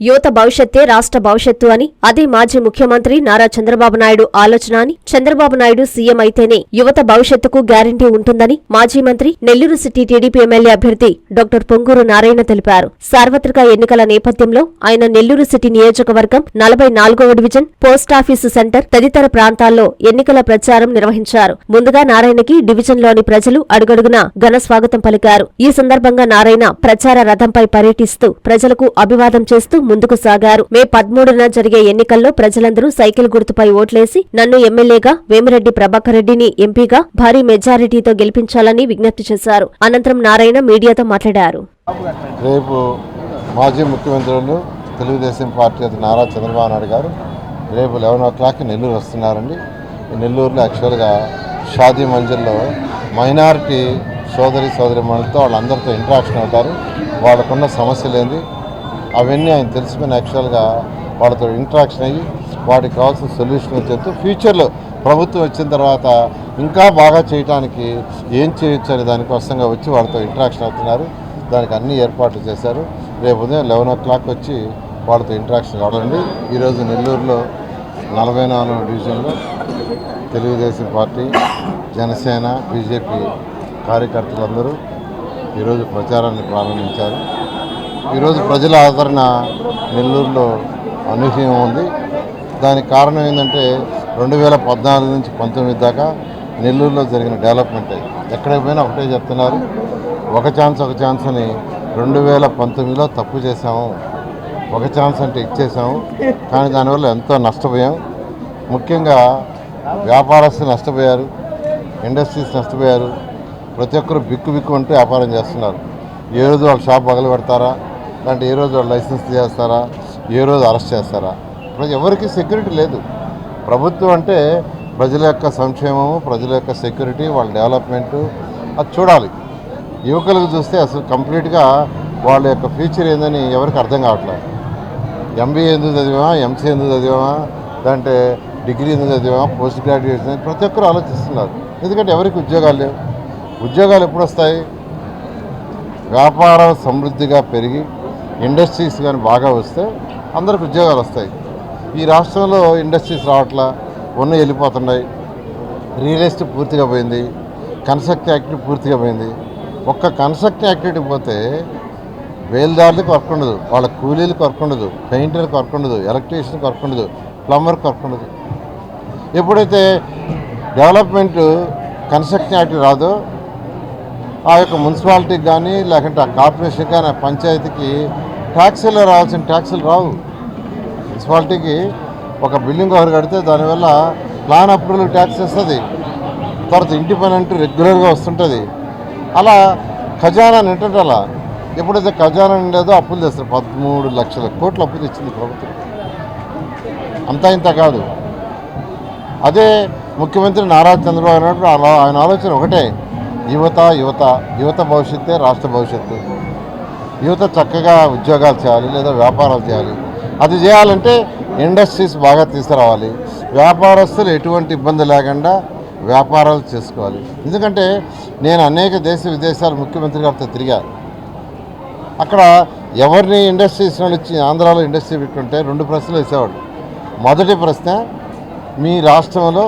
యువత భవిష్యత్తే రాష్ట్ర భవిష్యత్తు అని అదే మాజీ ముఖ్యమంత్రి నారా చంద్రబాబు నాయుడు ఆలోచన అని చంద్రబాబు నాయుడు సీఎం అయితేనే యువత భవిష్యత్తుకు గ్యారంటీ ఉంటుందని మాజీ మంత్రి నెల్లూరు సిటీ టీడీపీ ఎమ్మెల్యే అభ్యర్థి డాక్టర్ పొంగూరు నారాయణ తెలిపారు. సార్వత్రిక ఎన్నికల నేపథ్యంలో ఆయన నెల్లూరు సిటీ నియోజకవర్గం నలభై నాలుగవ డివిజన్ పోస్టాఫీసు సెంటర్ తదితర ప్రాంతాల్లో ఎన్నికల ప్రచారం నిర్వహించారు. ముందుగా నారాయణకి డివిజన్లోని ప్రజలు అడుగడుగునా ఘన స్వాగతం పలికారు. ఈ సందర్భంగా నారాయణ ప్రచార రథంపై పర్యటిస్తూ ప్రజలకు అభివాదం చేస్తూ ముందుకు సాగారు. మే పదమూడున జరిగే ఎన్నికల్లో ప్రజలందరూ సైకిల్ గుర్తుపై ఓట్లేసి నన్ను ఎమ్మెల్యేగా వేమిరెడ్డి ప్రభాకర్ రెడ్డిని ఎంపీగా భారీ మెజారిటీతో గెలిపించాలని విజ్ఞప్తి చేశారు. అనంతరం నారాయణ మీడియాతో మాట్లాడారు. రేపు మాజీ ముఖ్యమంత్రులు తెలుగుదేశం పార్టీ అధినేత నారా చంద్రబాబు నాయుడు గారు రేపు లెవెన్ ఓ క్లాక్కి నెల్లూరు వస్తున్నారండి. నెల్లూరులో యాక్చువల్గా షాదీ మంజిల్లో మైనారిటీ సోదరి సోదరి మనులతో వాళ్ళందరితో ఇంటరాక్షన్ అవుతారు. వాళ్ళకున్న సమస్యలు ఏంది అవన్నీ ఆయన తెలుసుకుని యాక్చువల్గా వాళ్ళతో ఇంటరాక్షన్ అయ్యి వాటికి కావాల్సిన సొల్యూషన్ చెప్తూ ఫ్యూచర్లో ప్రభుత్వం వచ్చిన తర్వాత ఇంకా బాగా చేయడానికి ఏం చేయొచ్చు అనే దానికోసంగా వచ్చి వాళ్ళతో ఇంటరాక్షన్ అవుతున్నారు. దానికి అన్ని ఏర్పాట్లు చేశారు. రేపు ఉదయం లెవెన్ ఓ క్లాక్ వచ్చి వాళ్ళతో ఇంటరాక్షన్ కావాలండి ఈరోజు నెల్లూరులో నలభై నాలుగు డివిజన్లో తెలుగుదేశం పార్టీ జనసేన బీజేపీ కార్యకర్తలందరూ ఈరోజు ప్రచారాన్ని ప్రారంభించారు. ఈరోజు ప్రజల ఆదరణ నెల్లూరులో అనూహ్యం ఉంది. దానికి కారణం ఏంటంటే రెండు వేల పద్నాలుగు నుంచి పంతొమ్మిది దాకా నెల్లూరులో జరిగిన డెవలప్మెంట్ ఎక్కడికి పోయినా ఒకటే చెప్తున్నారు. ఒక ఛాన్స్ ఒక ఛాన్స్ అని రెండు వేల పంతొమ్మిదిలో తప్పు చేసాము ఒక ఛాన్స్ అంటే ఇచ్చేసాము కానీ దానివల్ల ఎంతో నష్టపోయాం. ముఖ్యంగా వ్యాపారస్తులు నష్టపోయారు. ఇండస్ట్రీస్ నష్టపోయారు. ప్రతి ఒక్కరు బిక్కు బిక్కు అంటూ వ్యాపారం చేస్తున్నారు. ఏ రోజు వాళ్ళ షాప్ పగలు పెడతారా అంటే ఏ రోజు వాళ్ళు లైసెన్స్ చేస్తారా? ఏ రోజు అరెస్ట్ చేస్తారా? ప్రజ ఎవరికి సెక్యూరిటీ లేదు. ప్రభుత్వం అంటే ప్రజల యొక్క సంక్షేమము ప్రజల యొక్క సెక్యూరిటీ వాళ్ళ డెవలప్మెంటు అది చూడాలి. యువకులకు చూస్తే అసలు కంప్లీట్గా వాళ్ళ యొక్క ఫ్యూచర్ ఏందని ఎవరికి అర్థం కావట్లేదు. ఎంబీఏ ఎందుకు చదివామా? ఎంసీ ఎందుకు చదివామా? లేదంటే డిగ్రీ ఎందుకు చదివామా? పోస్ట్ గ్రాడ్యుయేషన్ అని ప్రతి ఒక్కరు ఆలోచిస్తున్నారు. ఎందుకంటే ఎవరికి ఉద్యోగాలు లేవు. ఉద్యోగాలు ఎప్పుడు వస్తాయి? వ్యాపారం సమృద్ధిగా పెరిగి ఇండస్ట్రీస్ కానీ బాగా వస్తే అందరికి ఉద్యోగాలు వస్తాయి. ఈ రాష్ట్రంలో ఇండస్ట్రీస్ రావట్లా ఉన్న వెళ్ళిపోతున్నాయి. రియల్ ఎస్టేట్ పూర్తిగా పోయింది. కన్స్ట్రక్ట్ యాక్టివిటీ పూర్తిగా పోయింది. ఒక్క కన్స్ట్రక్ట్ యాక్టివిటీ పోతే వేలుదారులకు వర్క్ ఉండదు. వాళ్ళ కూలీలకు వర్క్ ఉండదు. పెయింటర్కి వర్క్ ఉండదు. ఎలక్ట్రీషియన్కి వర్క్ ఉండదు. ప్లంబర్కి వర్క్ ఉండదు. ఎప్పుడైతే డెవలప్మెంట్ కన్స్ట్రక్షన్ యాక్టివిటీ రాదో ఆ యొక్క మున్సిపాలిటీకి కానీ లేకుంటే ఆ కార్పొరేషన్ కానీ ఆ పంచాయతీకి ట్యాక్సీలో రావాల్సిన ట్యాక్సీలు రావు. మున్సిపాలిటీకి ఒక బిల్డింగ్ ఒకరు కడితే దానివల్ల ప్లాన్ అప్రూవల్ ట్యాక్స్ వస్తుంది. తర్వాత ఇంటి పని అంటూ రెగ్యులర్గా వస్తుంటుంది. అలా ఖజానా నింటే అలా. ఎప్పుడైతే ఖజానా నిండేదో అప్పులు తెస్తారు. పదమూడు లక్షల కోట్లు అప్పు తెచ్చింది ప్రభుత్వం. అంతా ఇంత కాదు. అదే ముఖ్యమంత్రి నారా చంద్రబాబు నాయుడు అలా- ఆయన ఆలోచన ఒకటే. యువత యువత యువత భవిష్యత్తే రాష్ట్ర భవిష్యత్తు. యువత చక్కగా ఉద్యోగాలు చేయాలి లేదా వ్యాపారాలు చేయాలి. అది చేయాలంటే ఇండస్ట్రీస్ బాగా తీసుకురావాలి. వ్యాపారస్తులు ఎటువంటి ఇబ్బంది లేకుండా వ్యాపారాలు చేసుకోవాలి. ఎందుకంటే నేను అనేక దేశ విదేశాల ముఖ్యమంత్రి గారితో తిరిగాను అక్కడ ఎవరిని ఇండస్ట్రీస్ వాళ్ళు ఆంధ్రాలో ఇండస్ట్రీ పెట్టుంటే రెండు ప్రశ్నలు వేసేవాడు మొదటి ప్రశ్న మీ రాష్ట్రంలో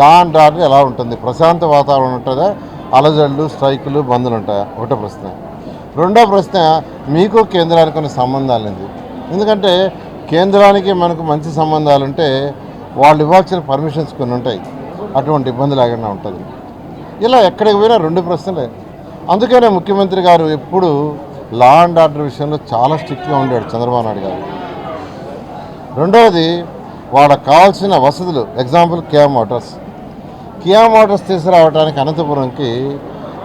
లా అండ్ ఆర్డర్ ఎలా ఉంటుంది? ప్రశాంత వాతావరణం ఉంటుందా? అలజడులు స్ట్రైకులు బంధులు ఉంటాయా? ఒకటో ప్రశ్న. రెండో ప్రశ్న మీకు కేంద్రానికి కొన్ని సంబంధాలు ఉంది. ఎందుకంటే కేంద్రానికి మనకు మంచి సంబంధాలు ఉంటే వాళ్ళు ఇవ్వాల్సిన పర్మిషన్స్ కొన్ని ఉంటాయి. అటువంటి ఇబ్బంది లేకుండా ఉంటుంది. ఇలా ఎక్కడికి పోయినా రెండు ప్రశ్నలే. అందుకనే ముఖ్యమంత్రి గారు ఎప్పుడు లా అండ్ ఆర్డర్ విషయంలో చాలా స్ట్రిక్ట్గా ఉండాడు చంద్రబాబు నాయుడు గారు. రెండవది వాళ్ళకు కావాల్సిన వసతులు example KM motors Kia motors తీసుకురావడానికి అనంతపురంకి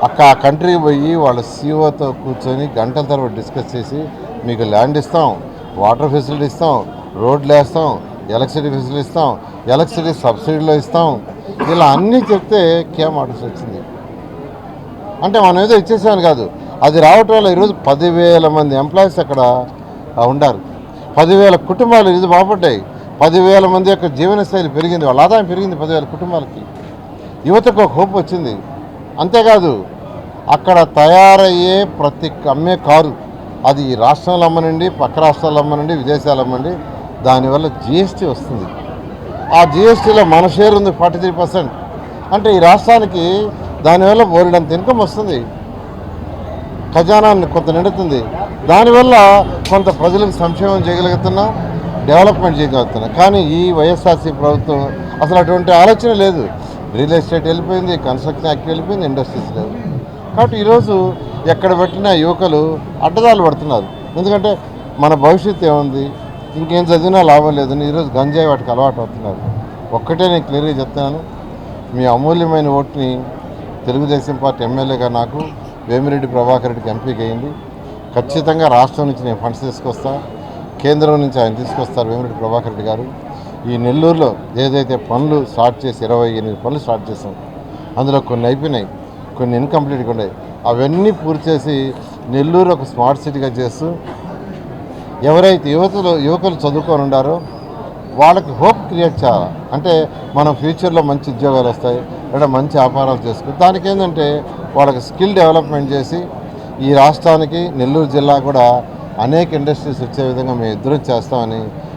అక్క ఆ కంట్రీకి పోయి వాళ్ళ సీఓతో కూర్చొని గంటల తర్వాత డిస్కస్ చేసి మీకు ల్యాండ్ ఇస్తాం వాటర్ ఫెసిలిటీ ఇస్తాం రోడ్లు వేస్తాం ఎలక్ట్రిసిటీ ఫెసిలిటీ ఇస్తాం ఎలక్ట్రిసిటీ సబ్సిడీలో ఇస్తాం. ఇలా అన్నీ చెప్తే కియా మోటార్స్ వచ్చింది. అంటే మనం ఏదో ఇచ్చేసామని కాదు. అది రావటం వల్ల ఈరోజు పదివేల మంది ఎంప్లాయీస్ అక్కడ ఉండారు. పదివేల కుటుంబాలు ఇది బాగుపడ్డాయి. పదివేల మంది యొక్క జీవనశైలి పెరిగింది. వాళ్ళ ఆదాయం పెరిగింది పదివేల కుటుంబాలకి. యువతకు ఒక హోప్ వచ్చింది. అంతేకాదు అక్కడ తయారయ్యే ప్రతి అమ్మే కారు అది ఈ రాష్ట్రంలో అమ్మనండి పక్క రాష్ట్రాల్లో అమ్మనండి విదేశాలు అమ్మండి దానివల్ల జిఎస్టీ వస్తుంది. ఆ జిఎస్టీలో మన షేర్ ఉంది ఫార్టీ త్రీ పర్సెంట్. అంటే ఈ రాష్ట్రానికి దానివల్ల బోలెడంత ఇన్కమ్ వస్తుంది. ఖజానాన్ని కొంత నిండుతుంది. దానివల్ల కొంత ప్రజలకు సంక్షేమం చేయగలుగుతున్నాం డెవలప్మెంట్ చేయగలుగుతున్నాం. కానీ ఈ వైఎస్ఆర్సీ ప్రభుత్వం అసలు అటువంటి ఆలోచన లేదు. రియల్ ఎస్టేట్ వెళ్ళిపోయింది కన్స్ట్రక్షన్ యాక్ట్ వెళ్ళిపోయింది ఇండస్ట్రీస్ లేవు కాబట్టి ఈరోజు ఎక్కడ పెట్టినా యువకులు అడ్డదాలు పడుతున్నారు. ఎందుకంటే మన భవిష్యత్తు ఏముంది? ఇంకేం చదివినా లాభం లేదని ఈరోజు గంజాయి వాటికి అలవాటు అవుతున్నారు ఒక్కటే నేను క్లియర్గా చెప్తున్నాను. మీ అమూల్యమైన ఓటుని తెలుగుదేశం పార్టీ ఎమ్మెల్యేగా నాకు వేమిరెడ్డి ప్రభాకర్ రెడ్డికి ఎంపీకి అయింది. ఖచ్చితంగా రాష్ట్రం నుంచి నేను ఫండ్స్ తీసుకొస్తాను కేంద్రం నుంచి ఆయన తీసుకొస్తారు వేమిరెడ్డి ప్రభాకర్ రెడ్డి గారు. ఈ నెల్లూరులో ఏదైతే పనులు స్టార్ట్ చేసి ఇరవై ఎనిమిది పనులు స్టార్ట్ చేసాం అందులో కొన్ని అయిపోయినాయి కొన్ని ఇన్కంప్లీట్గా ఉన్నాయి. అవన్నీ పూర్తి చేసి నెల్లూరు ఒక స్మార్ట్ సిటీగా చేస్తూ ఎవరైతే యువతలు యువకులు చదువుకొని ఉండారో వాళ్ళకి హోప్ క్రియేట్ చేయాలి? అంటే మనం ఫ్యూచర్లో మంచి ఉద్యోగాలు వస్తాయి లేదా మంచి వ్యాపారాలు చేసుకుని దానికి ఏంటంటే వాళ్ళకి స్కిల్ డెవలప్మెంట్ చేసి ఈ రాష్ట్రానికి నెల్లూరు జిల్లా కూడా అనేక ఇండస్ట్రీస్ వచ్చే విధంగా మేము ఇద్దరు చేస్తామని